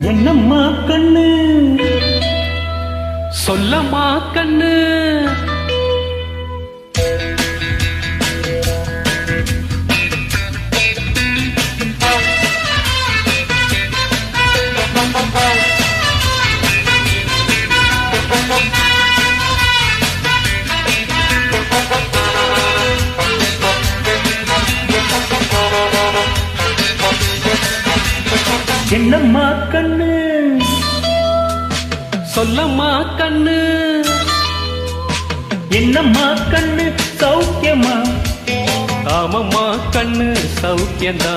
என்னம்மா கண்ணு? சொல்லம்மா கண்ணு. என்னம்மா சொல்லம்மா கண்ணு. என்னம்மா கண்ணு? சௌக்கியமா? ஆமம்மா கண்ணு சௌக்கியந்தா.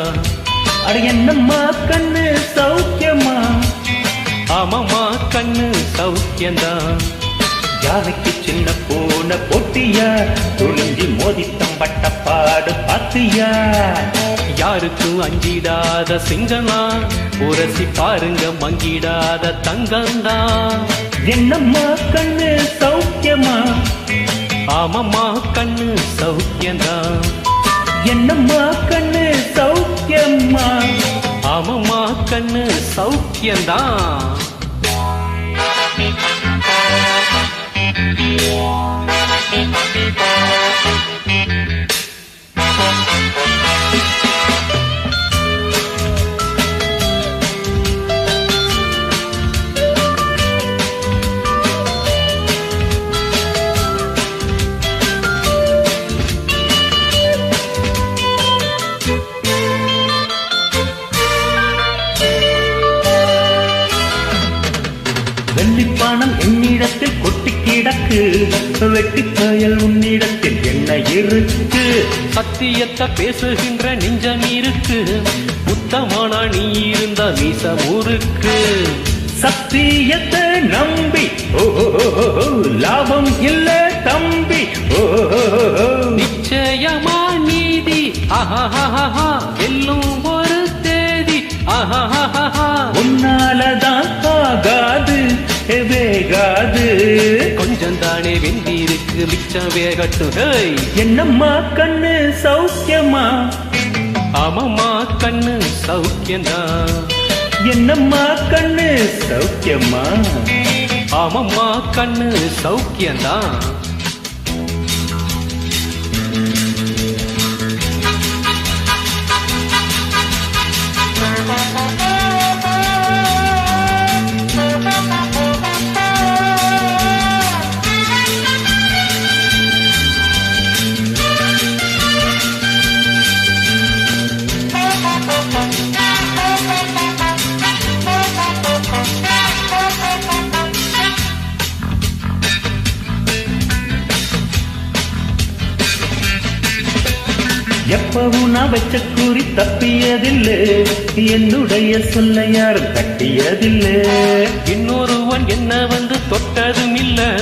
அட என்னம்மா கண்ணு? சௌக்கியமா? ஆமம்மா கண்ணு சௌக்கியந்தா. யானைக்கு சின்ன போன போட்டியா? துணிஞ்சி மோதித்தம் பட்ட பாடு பாத்தியா யாருக்கும் அஞ்சிடாத சிங்கனா உரசி பாருங்க மங்கிடாத தங்கந்தான் என்னம்மா கண்ணு சௌக்கியமா? ஆமம்மா கண்ணு சௌக்கியந்தான் என்னம்மா கண்ணு சௌக்கியமா ஆமம்மா கண்ணு சௌக்கியந்தான் இருக்கு. வெட்டி உன்னிடத்தில் என்ன இருக்கு? சத்தியத்தை பேசுகின்ற நெஞ்சம் இருக்கு. உத்தமானா நீ இருந்த மீசமுருக்கு சத்தியத்தை நம்பி ஓ லாபம் இல்ல தம்பி. ஓ நிச்சயமா நீதி. எல்லும் ஒரு தேதி. ஆஹாஹாஹா. உன்னாலதான் ஆகாது. கொஞ்சம் தானே வெந்தி இருக்கு மிச்சம் வேகட்டும். ஹேய்! என்னம்மா கண்ணு சௌக்கியமா? ஆமாம்மா கண்ணு சௌக்கியந்தான் என்னம்மா கண்ணு சௌக்கியமா? ஆமாம்மா கண்ணு சௌக்கியந்தான் எப்பவும் நான் வச்ச கூறி தப்பியதில்லை. என்னுடைய சொல்ல யாரும் தட்டியதில்லை. இன்னொருவன் என்ன வந்து தொட்டதும் இல்ல.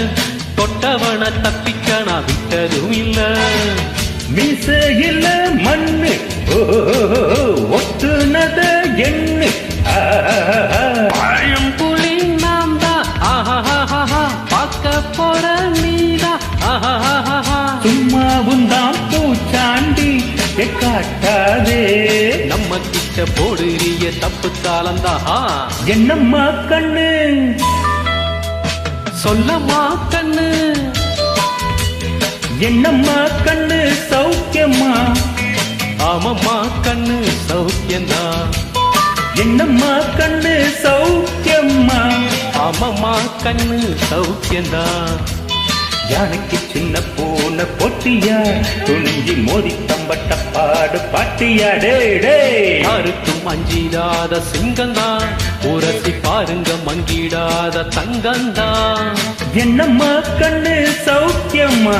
தொட்டவன தப்பிக்க நான் விட்டதும் இல்ல. மீசையில மண்ணு காட்டாதே. நம்ம கிட்ட போடுறிய தப்பு காலந்தா என்னம்மா கண்ணு? சொல்லம்மா கண்ணு. என்னம்மா கண்ணு? சௌக்கியமா ஆமம்மா கண்ணு சௌக்கியந்தான் என்னம்மா கண்ணு? சௌக்கியமா ஆமம்மா கண்ணு சௌக்கியந்தான் யானைக்கு சின்ன போன பொட்டியா? துணிஞ்சி மோதி தம்பட்ட பாடு பாட்டியா? டே டே யாருக்கும் அஞ்சிடாத சிங்கந்தான் உரசி பாருங்க மங்கிடாத தங்கந்தான் என்னம்மா கண்ணு சௌக்கியமா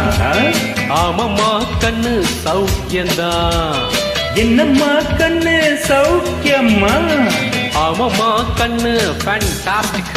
ஆமம்மா கண்ணு சௌக்கியந்தான் என்னம்மா கண்ணு சௌக்கியமா ஆமம்மா கண்ணு ஃபேண்டாஸ்டிக்